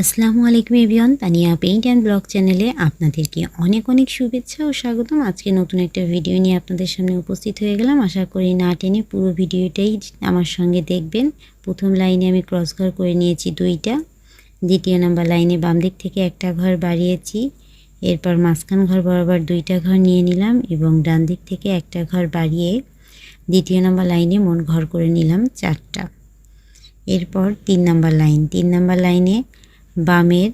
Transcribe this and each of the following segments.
আসসালামু আলাইকুম এভিয়ন তানিয়া পেইন্ট অ্যান্ড ব্লগ চ্যানেলে আপনাদেরকে অনেক অনেক শুভেচ্ছা ও স্বাগতম। আজকে নতুন একটা ভিডিও নিয়ে আপনাদের সামনে উপস্থিত হয়ে গেলাম। আশা করি না টেনে পুরো ভিডিওটাই আমার সঙ্গে দেখবেন। প্রথম লাইনে আমি ক্রস ঘর করে নিয়েছি দুইটা। দ্বিতীয় নাম্বার লাইনে বাম দিক থেকে একটা ঘর বাড়িয়েছি। এরপর মাঝখান ঘর বরাবর দুইটা ঘর নিয়ে নিলাম এবং ডান দিক থেকে একটা ঘর বাড়িয়ে দ্বিতীয় নাম্বার লাইনে মন ঘর করে নিলাম চারটা। এরপর তিন নাম্বার লাইন। তিন নাম্বার লাইনে বামের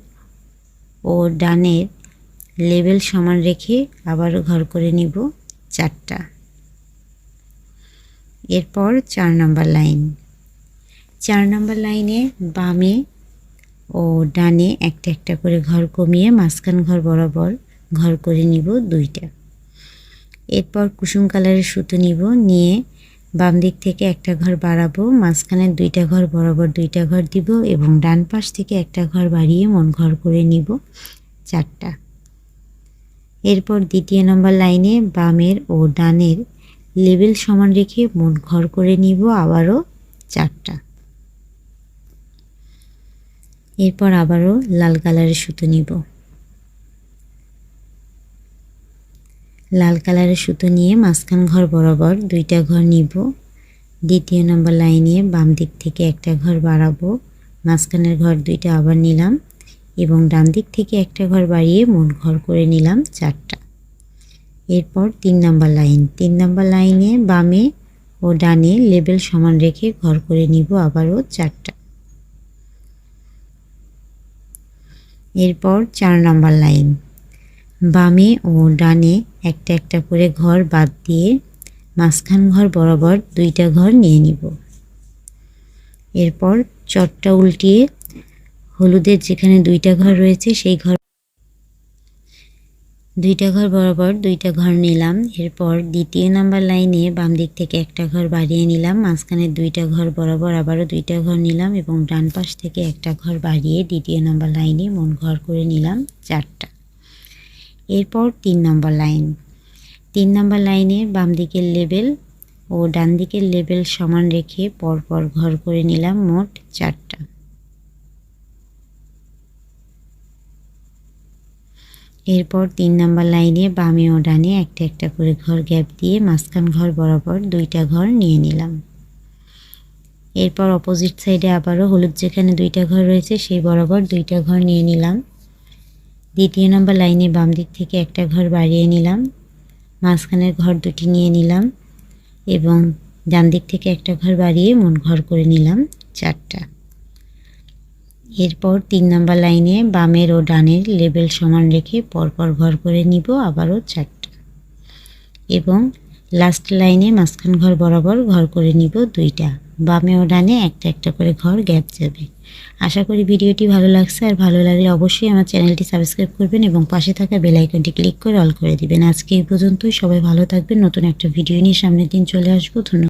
ও ডানের লেভেল সমান রেখে আবার ঘর করে নিব চারটা। এরপর চার নাম্বার লাইন। চার নাম্বার লাইনে বামে ও ডানে একটা একটা করে ঘর কমিয়ে মাঝখান ঘর বরাবর ঘর করে নিব দুইটা। এরপর কুসুম কালারের সুতো নিব, নিয়ে বাম দিক থেকে একটা ঘর বাড়াবো, মাঝখানে দুইটা ঘর বরাবর দুইটা ঘর দিব এবং ডান পাশ থেকে একটা ঘর বাড়িয়ে মন ঘর করে নিব চারটা। এরপর দ্বিতীয় নম্বর লাইনে বামের ও ডানের লেবেল সমান রেখে মন ঘর করে নিব আবারও চারটা। এরপর আবারও লাল কালারের সুতো নিব। লাল কালারের সুতো নিয়ে মাঝখান ঘর বরাবর দুইটা ঘর নিব। দ্বিতীয় নম্বর লাইনে বাম দিক থেকে একটা ঘর বাড়াবো। মাঝখানের ঘর দুইটা আবার নিলাম এবং ডান দিক থেকে একটা ঘর বাড়িয়ে মোট ঘর করে নিলাম চারটা। এরপর তিন নম্বর লাইন। তিন নম্বর লাইনে বামে ও ডানে লেবেল সমান রেখে ঘর করে নিব আবারও চারটা। এরপর চার নম্বর লাইন। বামে ও ডানে একটা একটা করে ঘর বাদ দিয়ে মাঝখান ঘর বরাবর দুইটা ঘর নিয়ে নিব। এরপর চটটা উল্টিয়ে হলুদের যেখানে দুইটা ঘর রয়েছে সেই ঘর দুইটা ঘর বরাবর দুইটা ঘর নিলাম। এরপর দ্বিতীয় নাম্বার লাইনে বাম দিক থেকে একটা ঘর বাড়িয়ে নিলাম। মাঝখানে দুইটা ঘর বরাবর আবারও দুইটা ঘর নিলাম এবং ডান পাশ থেকে একটা ঘর বাড়িয়ে দ্বিতীয় নাম্বার লাইনে মন ঘর করে নিলাম চারটা। এরপর তিন নম্বর লাইন। তিন নম্বর লাইনে বাম দিকের লেবেল ও ডান দিকের লেবেল সমান রেখে পরপর ঘর করে নিলাম মোট চারটা। এরপর তিন নম্বর লাইনে বামে ও ডানে একটা একটা করে ঘর গ্যাপ দিয়ে মাঝখান ঘর বরাবর দুইটা ঘর নিয়ে নিলাম। এরপর অপোজিট সাইডে আবারও হলুদ যেখানে দুইটা ঘর রয়েছে সেই বরাবর দুইটা ঘর নিয়ে নিলাম। দ্বিতীয় নম্বর লাইনে বাম দিক থেকে একটা ঘর বাড়িয়ে নিলাম। মাঝখানের ঘর দুটি নিয়ে নিলাম এবং ডান দিক থেকে একটা ঘর বাড়িয়ে মন ঘর করে নিলাম চারটা। এরপর তিন নম্বর লাইনে বামের ও ডানের লেবেল সমান রেখে পরপর ঘর করে নিব আবারও চারটা এবং লাস্ট লাইনে মাঝখান ঘর বরাবর ঘর করে নিব দুইটা। বামে ও ডানে একটা একটা করে ঘর গ্যাপ যাবে। আশা করি ভিডিওটি ভালো লাগছে, আর ভালো লাগলে অবশ্যই আমার চ্যানেলটি সাবস্ক্রাইব করবেন এবং পাশে থাকা বেলাইকনটি ক্লিক করে অল করে দিবেন। আজকে এই পর্যন্তই, সবাই ভালো থাকবেন, নতুন একটা ভিডিও নিয়ে সামনের দিন চলে আসব। ধন্যবাদ।